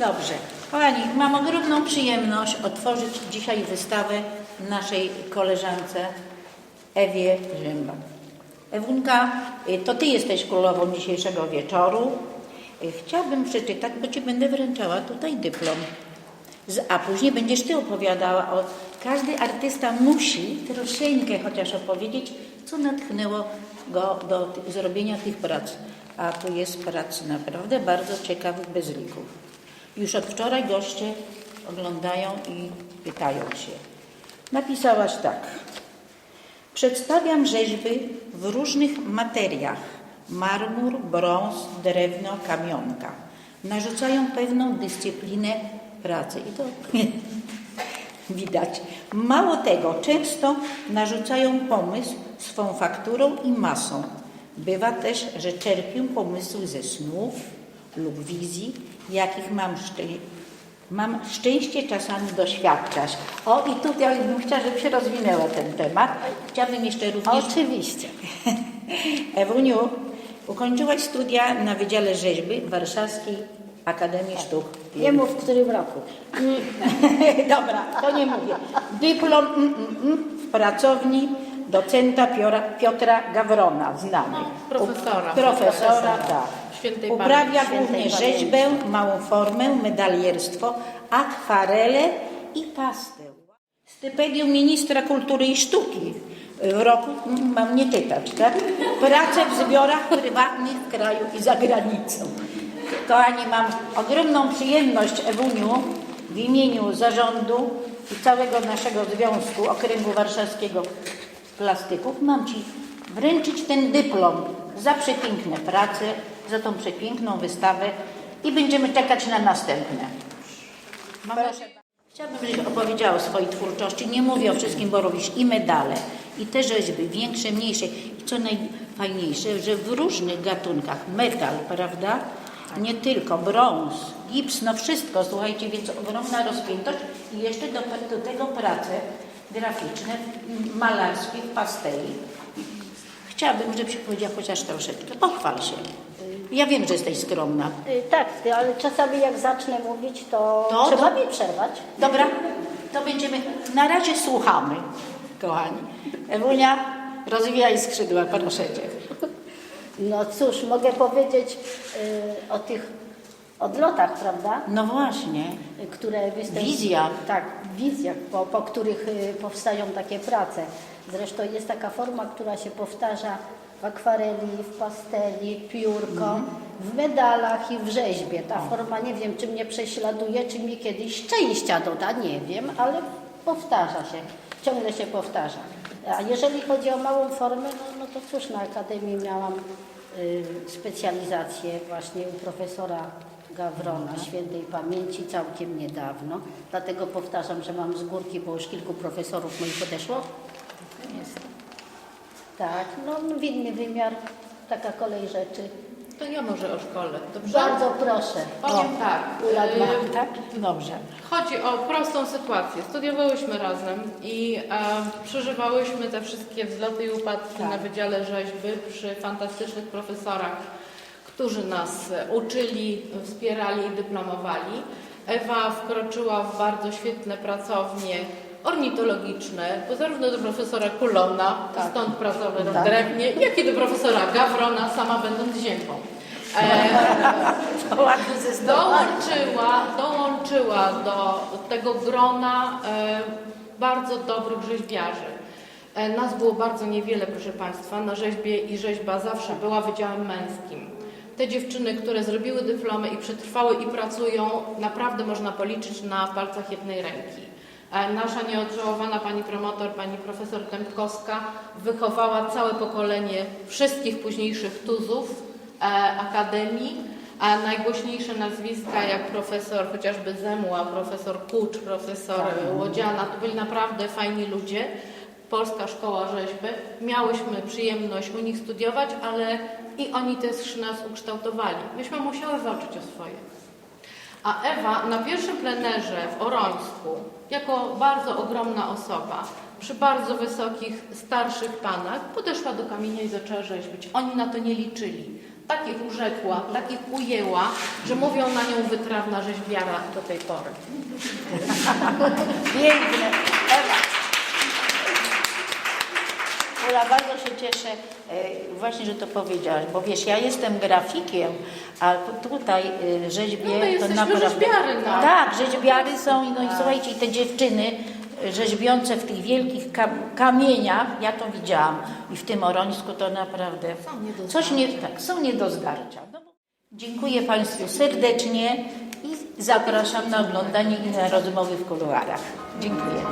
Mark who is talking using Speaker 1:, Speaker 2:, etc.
Speaker 1: Dobrze. Kochani, mam ogromną przyjemność otworzyć dzisiaj wystawę naszej koleżance Ewie Rzębak. Ewunka, y, to Ty jesteś królową dzisiejszego wieczoru. Y, Chciałabym przeczytać, bo Ci będę wręczała tutaj dyplom. A później będziesz Ty opowiadała o... Każdy artysta musi troszeczkę chociaż opowiedzieć, co natchnęło go do zrobienia tych prac. A tu jest prac naprawdę bardzo ciekawych bez lików. Już od wczoraj goście oglądają i pytają się. Napisałaś tak. Przedstawiam rzeźby w różnych materiach. Marmur, brąz, drewno, kamionka. Narzucają pewną dyscyplinę pracy. I to widać. Mało tego, często narzucają pomysł swą fakturą i masą. Bywa też, że czerpią pomysły ze snów lub wizji, jakich mam, szczę- mam szczęście czasami doświadczać. O, i tutaj bym chciała, żeby się rozwinęła ten temat. Chciałabym jeszcze również...
Speaker 2: Oczywiście.
Speaker 1: Ewuniu, ukończyłaś studia na Wydziale Rzeźby Warszawskiej Akademii Sztuk
Speaker 2: Nie mów w którym roku.
Speaker 1: Dobra, to nie mówię. Dyplom mm, mm, mm, w pracowni docenta Piora, Piotra Gawrona, znany.
Speaker 3: Profesora.
Speaker 1: U- Profesora, tak.
Speaker 3: Świętej
Speaker 1: Uprawia
Speaker 3: pamięci.
Speaker 1: głównie
Speaker 2: Świętej
Speaker 1: rzeźbę, małą formę, medalierstwo, akwarele i pastel. Stypendium Ministra Kultury i Sztuki w roku, mm, mam nie czytać, tak? Pracę w zbiorach prywatnych w kraju i za granicą. Kochani, mam ogromną przyjemność, Ewuniu, w imieniu zarządu i całego naszego Związku Okręgu Warszawskiego Plastyków, mam Ci wręczyć ten dyplom za przepiękne prace, za tą przepiękną wystawę i będziemy czekać na następne. Proszę. Chciałabym, żebyś opowiedziała o swojej twórczości. Nie mówię o wszystkim, bo robisz i medale, i te rzeźby, większe, mniejsze. I co najfajniejsze, że w różnych gatunkach metal, prawda? Nie tylko brąz, gips, no wszystko, słuchajcie, więc ogromna rozpiętość i jeszcze do, do tego prace graficzne, malarskie, pasteli. Chciałabym, żebyś powiedziała chociaż troszeczkę. Pochwal się. Ja wiem, że jesteś skromna.
Speaker 2: Y, Tak, ale czasami jak zacznę mówić, to,
Speaker 1: To?
Speaker 2: trzeba mi przerwać.
Speaker 1: Dobra, to będziemy. Na razie słuchamy, kochani. Ewunia, rozwijaj skrzydła, proszę cię.
Speaker 2: No cóż, mogę powiedzieć y, o tych odlotach, prawda?
Speaker 1: No właśnie.
Speaker 2: Które.
Speaker 1: Wizja.
Speaker 2: Tak, wizjach, po, po których y, powstają takie prace. Zresztą jest taka forma, która się powtarza w akwareli, w pasteli, piórko, w medalach i w rzeźbie. Ta forma nie wiem, czy mnie prześladuje, czy mi kiedyś szczęścia doda, nie wiem, ale powtarza się, ciągle się powtarza. A jeżeli chodzi o małą formę, no, no to cóż, na Akademii miałam y, specjalizację właśnie u profesora Gawrona, świętej pamięci, całkiem niedawno. Dlatego powtarzam, że mam z górki, bo już kilku profesorów moich odeszło.
Speaker 1: Jest.
Speaker 2: Tak, no w inny wymiar, taka kolej rzeczy.
Speaker 3: To ja może o szkole. Dobrze?
Speaker 2: Bardzo proszę.
Speaker 3: Powiem tak.
Speaker 2: Uladna.
Speaker 3: y,
Speaker 1: Tak? Dobrze.
Speaker 3: Chodzi o prostą sytuację. Studiowałyśmy razem i e, przeżywałyśmy te wszystkie wzloty i upadki na Wydziale Rzeźby przy fantastycznych profesorach, którzy nas uczyli, wspierali i dyplomowali. Ewa wkroczyła w bardzo świetne pracownie ornitologiczne, bo zarówno do profesora Kulona, stąd pracował
Speaker 2: Tak.
Speaker 3: drewnie, jak i do profesora Gawrona, sama będąc ziębą. E. Dołączyła, dołączyła do tego grona e, bardzo dobrych rzeźbiarzy. E, nas było bardzo niewiele, proszę Państwa. Na rzeźbie i rzeźba zawsze była wydziałem męskim. Te dziewczyny, które zrobiły dyplomy i przetrwały i pracują, naprawdę można policzyć na palcach jednej ręki. E, Nasza nieodżałowana pani promotor, pani profesor Tempkowska wychowała całe pokolenie wszystkich późniejszych tuzów e, Akademii, a najgłośniejsze nazwiska jak profesor chociażby Zemła, profesor Kucz, profesor Łodziana, to byli naprawdę fajni ludzie. Polska Szkoła Rzeźby. Miałyśmy przyjemność u nich studiować, ale i oni też nas ukształtowali. Myśmy musiały walczyć o swoje. A Ewa na pierwszym plenerze w Orońsku, jako bardzo ogromna osoba, przy bardzo wysokich, starszych panach, podeszła do kamienia i zaczęła rzeźbić. Oni na to nie liczyli. takich urzekła, takich ujęła, że mówią na nią wytrawna rzeźbiara do tej pory.
Speaker 1: Piękne. Ewa. Ula, bardzo się cieszę e, właśnie, że to powiedziałaś, bo wiesz, ja jestem grafikiem, a tu- tutaj e, rzeźbię
Speaker 3: No
Speaker 1: to naprawdę...
Speaker 3: rzeźbiary, no.
Speaker 1: Tak, rzeźbiary są i no i słuchajcie, te dziewczyny e, rzeźbiące w tych wielkich kam kamieniach, ja to widziałam i w tym Orońsku to naprawdę
Speaker 3: Są
Speaker 1: coś nie, tak, są nie do zdarcia. No, dziękuję Państwu serdecznie i zapraszam na oglądanie i na rozmowy w kuluarach. Dziękuję.